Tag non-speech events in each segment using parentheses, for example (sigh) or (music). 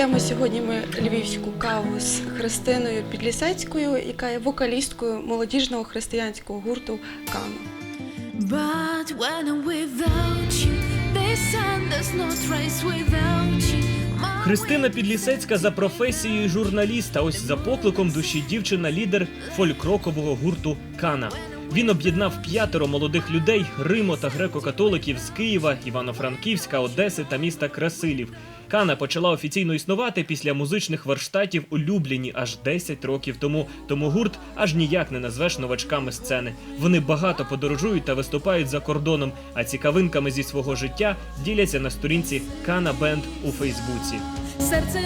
П'ємо сьогодні ми львівську каву з Христиною Підлісецькою, яка є вокалісткою молодіжного християнського гурту Кана. But when I'm without you, this sun does not rise without you. Христина Підлісецька за професією журналіста. Ось за покликом душі дівчина лідер фольк-рокового гурту Кана. Він об'єднав п'ятеро молодих людей Римо та греко-католиків з Києва, Івано-Франківська, Одеси та міста Красилів. Кана почала офіційно існувати після музичних верштатів у Любліні аж 10 років тому. Тому гурт аж ніяк не назвеш новачками сцени. Вони багато подорожують та виступають за кордоном, а цікавинками зі свого життя діляться на сторінці Кана Бенд у Фейсбуці. серце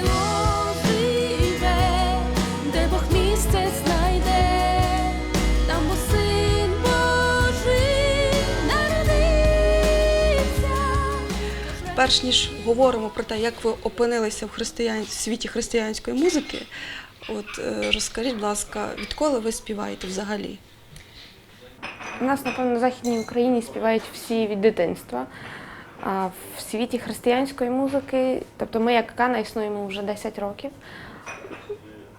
Перш ніж говоримо про те, як ви опинилися в християн... в світі християнської музики, от е, розкажіть, будь ласка, відколи ви співаєте взагалі? У нас, напевно, на Західній Україні співають всі від дитинства. А в світі християнської музики, тобто ми як Кана існуємо вже 10 років.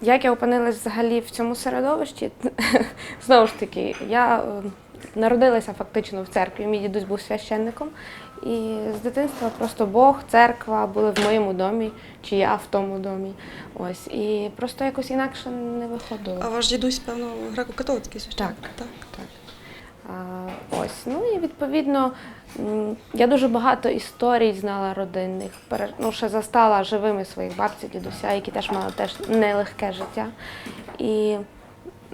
Як я опинилась взагалі в цьому середовищі? (laughs) Знову ж таки, я е, народилася фактично в церкві, мій дідусь був священником. І з дитинства просто Бог, церква були в моєму домі, чи я в тому домі. Ось. І просто якось інакше не виходило. А ваш дідусь, певно, греко-католицький священник? Так. так. Так. А, ось. Ну і відповідно я дуже багато історій знала родинних. Ну, ще застала живими своїх бабців, дідуся, які теж мали теж нелегке життя. І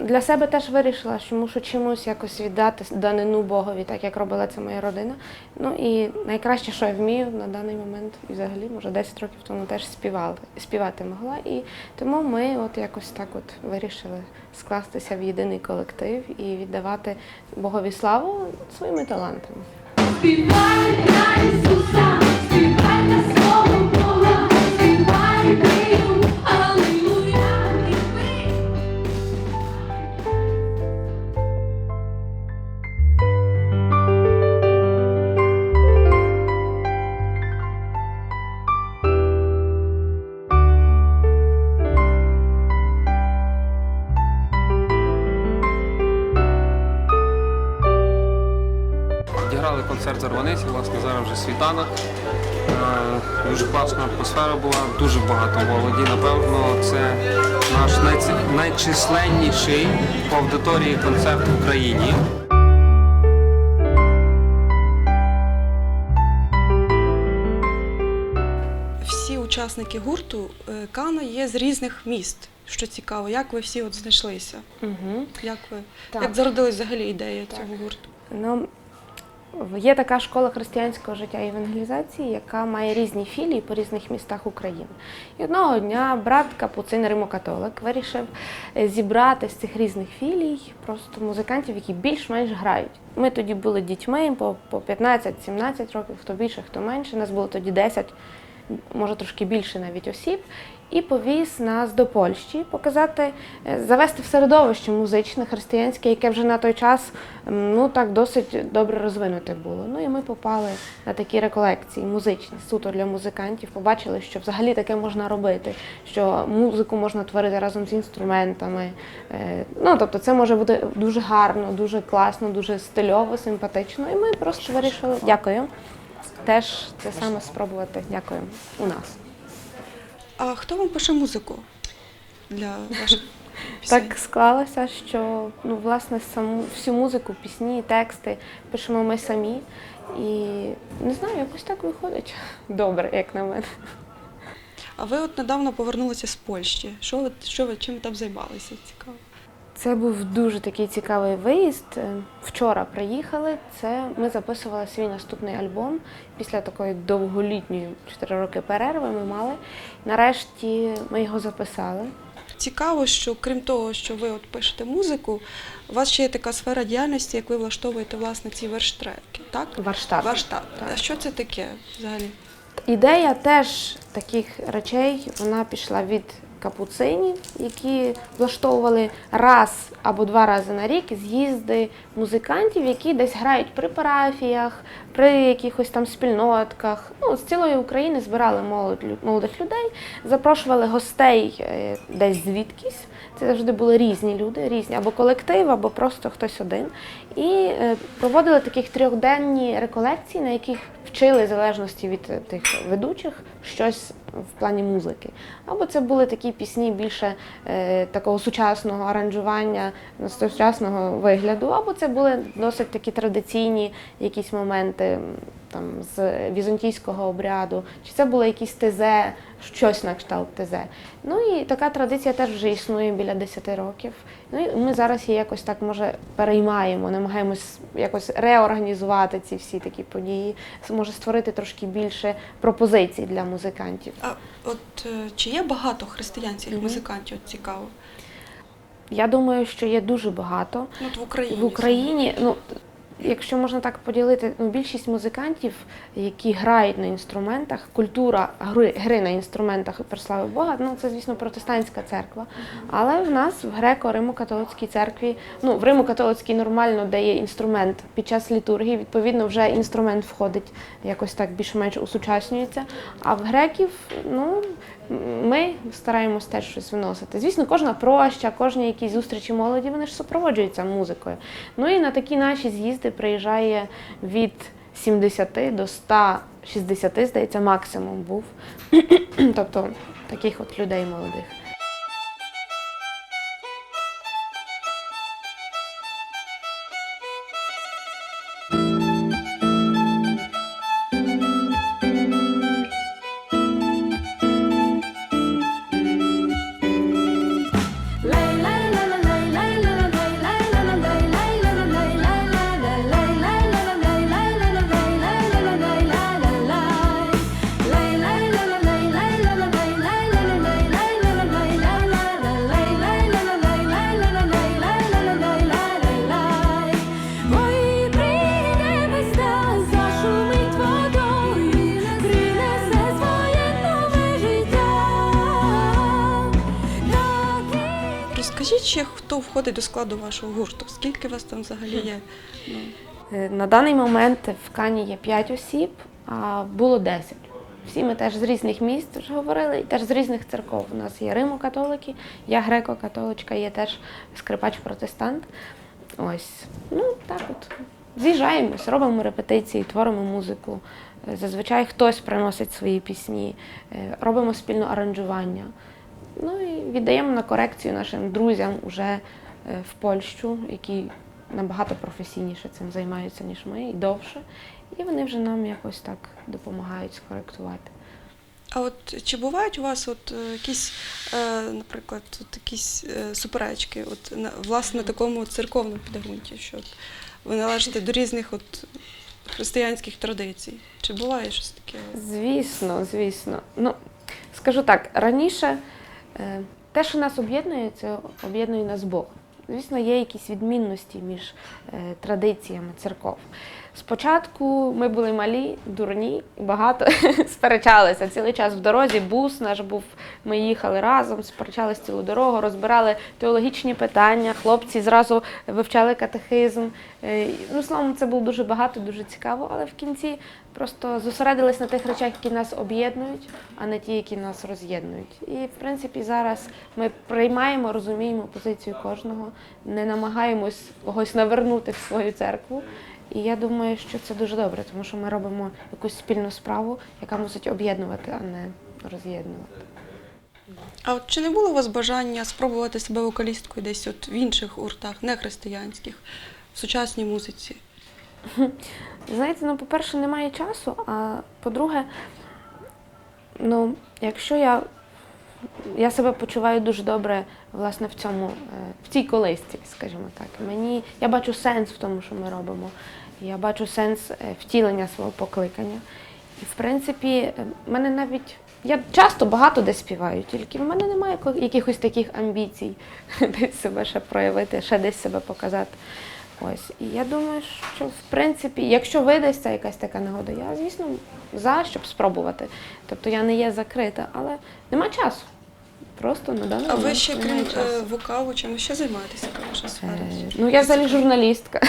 для себе теж вирішила, що мушу чомусь якось віддати данину Богові, так як робила це моя родина. Ну і найкраще, що я вмію на даний момент, і взагалі, може, 10 років тому теж співала, співати могла. І тому ми от якось так от вирішили скластися в єдиний колектив і віддавати Богові славу своїми талантами. Співай на Ісуса, концерт Зарваниці, власне, зараз вже світанок. Е, Дуже класна атмосфера була, дуже багато молоді. Напевно, це наш найці- найчисленніший по аудиторії концерт в Україні. Всі учасники гурту е, Кана є з різних міст. Що цікаво, як ви всі от знайшлися? Угу. Як ви Так. як зародилась взагалі ідея Так. цього гурту? Ну, є така школа християнського життя і евангелізації, яка має різні філії по різних містах України. І одного дня брат Капуцин Римокатолик вирішив е, зібрати з цих різних філій просто музикантів, які більш-менш грають. Ми тоді були дітьми по, по 15-17 років, хто більше, хто менше. Нас було тоді 10, може трошки більше навіть осіб. І повіз нас до Польщі показати, е, завести в середовище музичне, християнське, яке вже на той час ну так досить добре розвинуте було. Ну і ми попали на такі реколекції музичні, суто для музикантів. Побачили, що взагалі таке можна робити, що музику можна творити разом з інструментами. Е, Ну тобто, це може бути дуже гарно, дуже класно, дуже стильово, симпатично. І ми просто вирішили. Дякую. Теж це саме спробувати. Дякую у нас. А хто вам пише музику для ваших (laughs) пісень? Так склалося, що ну, власне саму всю музику, пісні, тексти пишемо ми самі. І не знаю, якось так виходить (laughs) добре, як на мене. А ви от недавно повернулися з Польщі. Що ви що ви чим ви там займалися? Цікаво. Це був дуже такий цікавий виїзд. Е, Вчора приїхали. Це ми записували свій наступний альбом після такої довголітньої 4 роки перерви. Ми мали. Нарешті ми його записали. Цікаво, що крім того, що ви от пишете музику, у вас ще є така сфера діяльності, як ви влаштовуєте власне ці верштреки, так? Варштат. Варштат. Так. А що це таке взагалі? Ідея теж таких речей вона пішла від капуцинів, які влаштовували раз або два рази на рік з'їзди музикантів, які десь грають при парафіях, при якихось там спільнотках. Ну, з цілої України збирали молодих людей, запрошували гостей е, десь звідкись. Це завжди були різні люди, різні або колектив, або просто хтось один. І е, проводили таких трьохденні реколекції, на яких вчили в залежності від е, тих ведучих щось в плані музики. Або це були такі пісні більше такого сучасного аранжування, сучасного вигляду, або це були досить такі традиційні якісь моменти м, там з візантійського обряду, чи це було якісь тезе, щось на кшталт тезе. Ну і така традиція теж вже існує біля 10 років. Ну і ми зараз її якось так може переймаємо, намагаємось якось реорганізувати ці всі такі події, може створити трошки більше пропозицій для музикантів. А от е, чи є багато християнських Мгм. музикантів? От цікаво. Я думаю, що є дуже багато. Ну, от в Україні. В Україні, ну якщо можна так поділити, ну більшість музикантів, які грають на інструментах, культура гри, гри на інструментах і прослави Бога, ну це звісно протестантська церква. Але в нас в греко-римо-католицькій церкві, ну в Римо-католицькій нормально дає інструмент під час літургії. Відповідно, вже інструмент входить якось так більш-менш усучаснюється. А в греків, ну ми стараємось теж щось виносити. Звісно, кожна проща, кожні якісь зустрічі молоді, вони ж супроводжуються музикою. Ну і на такі наші з'їзди приїжджає від 70 до 160, здається, максимум був. (clears throat) тобто таких от людей молодих. Хто входить до складу вашого гурту? Скільки вас там взагалі є? Ну, Е, На даний момент в Кані є 5 осіб, а було 10. Всі ми теж з різних міст вже говорили, і теж з різних церков. У нас є Римо-католики, я греко-католичка, є теж скрипач-протестант. Ось, ну так от. З'їжджаємось, робимо репетиції, творимо музику. Е, Зазвичай хтось приносить свої пісні, е, робимо спільно аранжування. Ну і віддаємо на корекцію нашим друзям уже е, в Польщу, які набагато професійніше цим займаються, ніж ми, і довше. І вони вже нам якось так допомагають скоректувати. А от чи бувають у вас от е, якісь, е, наприклад, от якісь суперечки, от на власне такому церковному підґрунті, що от ви належите до різних от християнських традицій? Чи буває щось таке? Звісно, звісно. Ну, скажу так, раніше те, що нас об'єднує, це об'єднує нас Бог. Звісно, є якісь відмінності між е, традиціями церков. Спочатку ми були малі, дурні, багато (laughs) сперечалися. Цілий час в дорозі бус наш був. Ми їхали разом, сперечались цілу дорогу, розбирали теологічні питання. Хлопці зразу вивчали катехизм. Е, Ну, словом, це було дуже багато, дуже цікаво, але в кінці просто зосередились на тих речах, які нас об'єднують, а не ті, які нас роз'єднують. І в принципі зараз ми приймаємо, розуміємо позицію кожного, не намагаємось когось навернути в свою церкву. І я думаю, що це дуже добре, тому що ми робимо якусь спільну справу, яка мусить об'єднувати, а не роз'єднувати. А от чи не було у вас бажання спробувати себе вокалісткою десь от в інших гуртах, не християнських, в сучасній музиці? (laughs) Знаєте, ну, по-перше, немає часу, а по-друге, ну, якщо я, я себе почуваю дуже добре власне в цьому, е, в цій колисці, скажімо так. Мені, я бачу сенс в тому, що ми робимо. Я бачу сенс е, втілення свого покликання. І в принципі, е, мене навіть. Я часто багато де співаю, тільки в мене немає якихось таких амбіцій (laughs) десь себе ще проявити, ще десь себе показати. Ось. І я думаю, що в принципі, якщо видасться якась така нагода, я, звісно, за, щоб спробувати. Тобто я не є закрита, але нема часу. Просто на даний А ви момент ще крім немає часу. е, вокалу, чим ви ще займаєтеся, яка ваша сфера? Е, Ну, я взагалі журналістка.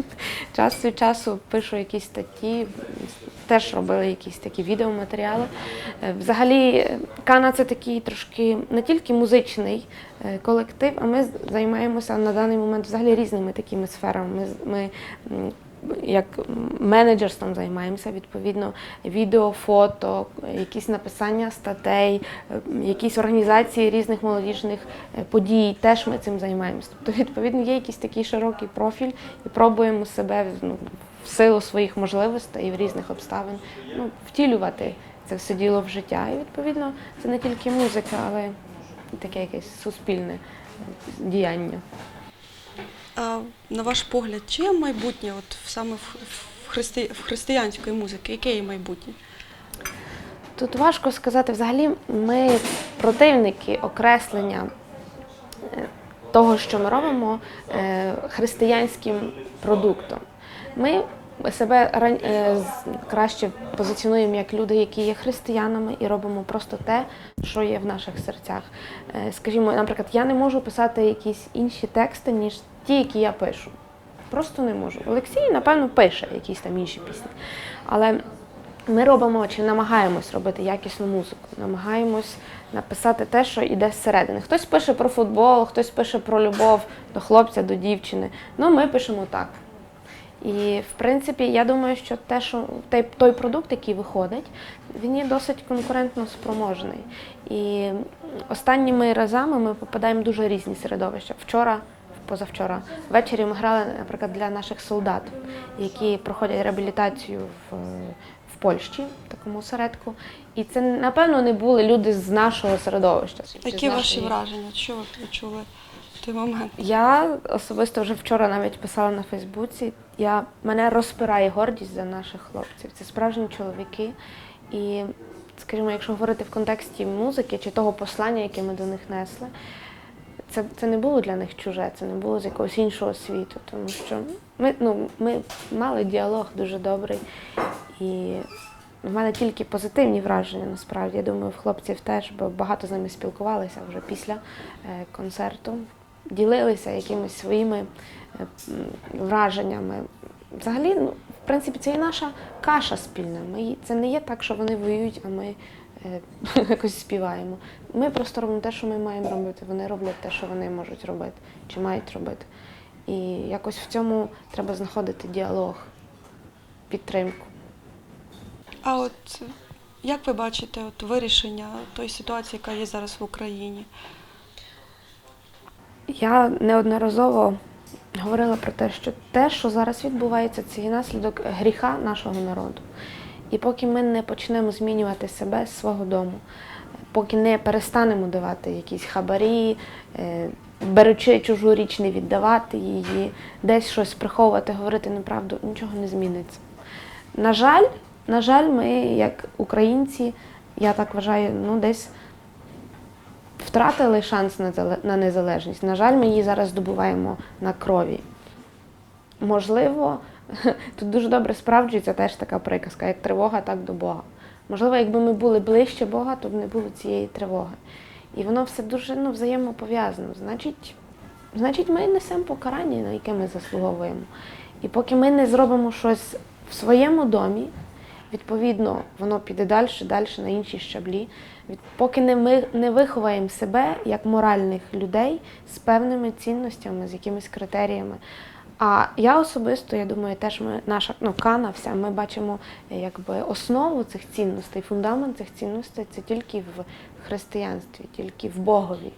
(laughs) Час від часу пишу якісь статті, теж робила якісь такі відеоматеріали. Е, Взагалі, е, Кана це такий трошки не тільки музичний е, колектив, а ми з- займаємося на даний момент взагалі різними такими сферами. Ми, з- ми м, як менеджерством займаємося, відповідно, відео, фото, якісь написання статей, е, якісь організації різних молодіжних е, подій, теж ми цим займаємося. Тобто, відповідно, є якийсь такий широкий профіль і пробуємо себе ну, в силу своїх можливостей і в різних обставин ну, втілювати це все діло в життя. І відповідно це не тільки музика, але і таке якесь суспільне діяння. На ваш погляд, чи є майбутнє от саме в, христи, в християнської музики? Яке є майбутнє? Тут важко сказати. Взагалі, ми противники окреслення е, того, що ми робимо е, християнським продуктом. Ми себе е, краще позиціонуємо як люди, які є християнами, і робимо просто те, що є в наших серцях. Е, Скажімо, наприклад, я не можу писати якісь інші тексти, ніж ті, які я пишу. Просто не можу. Олексій, напевно, пише якісь там інші пісні. Але ми робимо чи намагаємось робити якісну музику, намагаємось написати те, що йде зсередини. Хтось пише про футбол, хтось пише про любов до хлопця, до дівчини. Ну, ми пишемо так. І в принципі, я думаю, що те, що той, той продукт, який виходить, він є досить конкурентно спроможний. І останніми разами ми попадаємо в дуже різні середовища. Вчора, позавчора, ввечері ми грали, наприклад, для наших солдат, які проходять реабілітацію в, в Польщі, в такому осередку. І це, напевно, не були люди з нашого середовища. Які ваші враження? Що ви відчули той момент? я особисто вже вчора навіть писала на Фейсбуці. Я, мене розпирає гордість за наших хлопців. Це справжні чоловіки. І, скажімо, якщо говорити в контексті музики чи того послання, яке ми до них несли, це, це не було для них чуже, це не було з якогось іншого світу. Тому що ми, ну, ми мали діалог дуже добрий. І в мене тільки позитивні враження насправді. Я думаю, в хлопців теж, бо багато з ними спілкувалися вже після е, концерту, ділилися якимись своїми е, враженнями. Взагалі, ну, в принципі, це і наша каша спільна. Ми, це не є так, що вони воюють, а ми е, (laughs) якось співаємо. Ми просто робимо те, що ми маємо робити. Вони роблять те, що вони можуть робити чи мають робити. І якось в цьому треба знаходити діалог, підтримку. А от як ви бачите от вирішення тої ситуації, яка є зараз в Україні? Я неодноразово говорила про те, що те, що зараз відбувається, це є наслідок гріха нашого народу. І поки ми не почнемо змінювати себе з свого дому, поки не перестанемо давати якісь хабарі, е, беручи чужу річ, не віддавати її, десь щось приховувати, говорити неправду, нічого не зміниться. На жаль, на жаль, ми, як українці, я так вважаю, ну десь втратили шанс на незалежність. На жаль, ми її зараз здобуваємо на крові. Можливо, (laughs) тут дуже добре справджується теж така приказка, як тривога, так до Бога. Можливо, якби ми були ближче Бога, то б не було цієї тривоги. І воно все дуже ну, взаємопов'язано. Значить, значить, ми несемо покарання, на яке ми заслуговуємо. І поки ми не зробимо щось в своєму домі, відповідно, воно піде далі, далі на інші щаблі. Поки не ми не виховаємо себе як моральних людей з певними цінностями, з якимись критеріями. А я особисто, я думаю, теж ми, наша ну, кана вся, ми бачимо якби основу цих цінностей, фундамент цих цінностей це тільки в християнстві, тільки в Богові.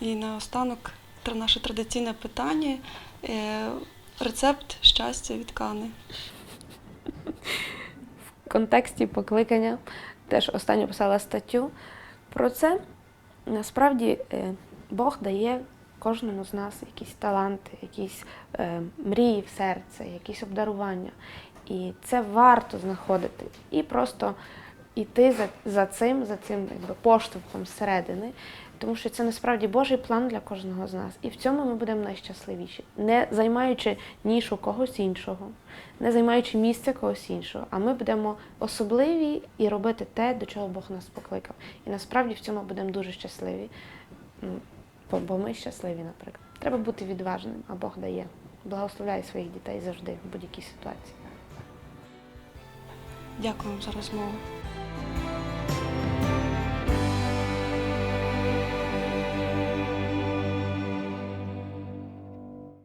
І наостанок наше традиційне питання е, рецепт щастя від Кани. Контексті покликання теж останньо писала статтю про це. Насправді е, Бог дає кожному з нас якісь таланти, якісь е, мрії в серце, якісь обдарування. І це варто знаходити. І просто іти за, за цим, за цим якби, поштовхом зсередини, тому що це насправді Божий план для кожного з нас. І в цьому ми будемо найщасливіші, не займаючи нішу когось іншого, не займаючи місце когось іншого. А ми будемо особливі і робити те, до чого Бог нас покликав. І насправді в цьому будемо дуже щасливі. Бо, бо ми щасливі, наприклад. Треба бути відважним, а Бог дає. Благословляє своїх дітей завжди в будь-якій ситуації. Дякую за розмову.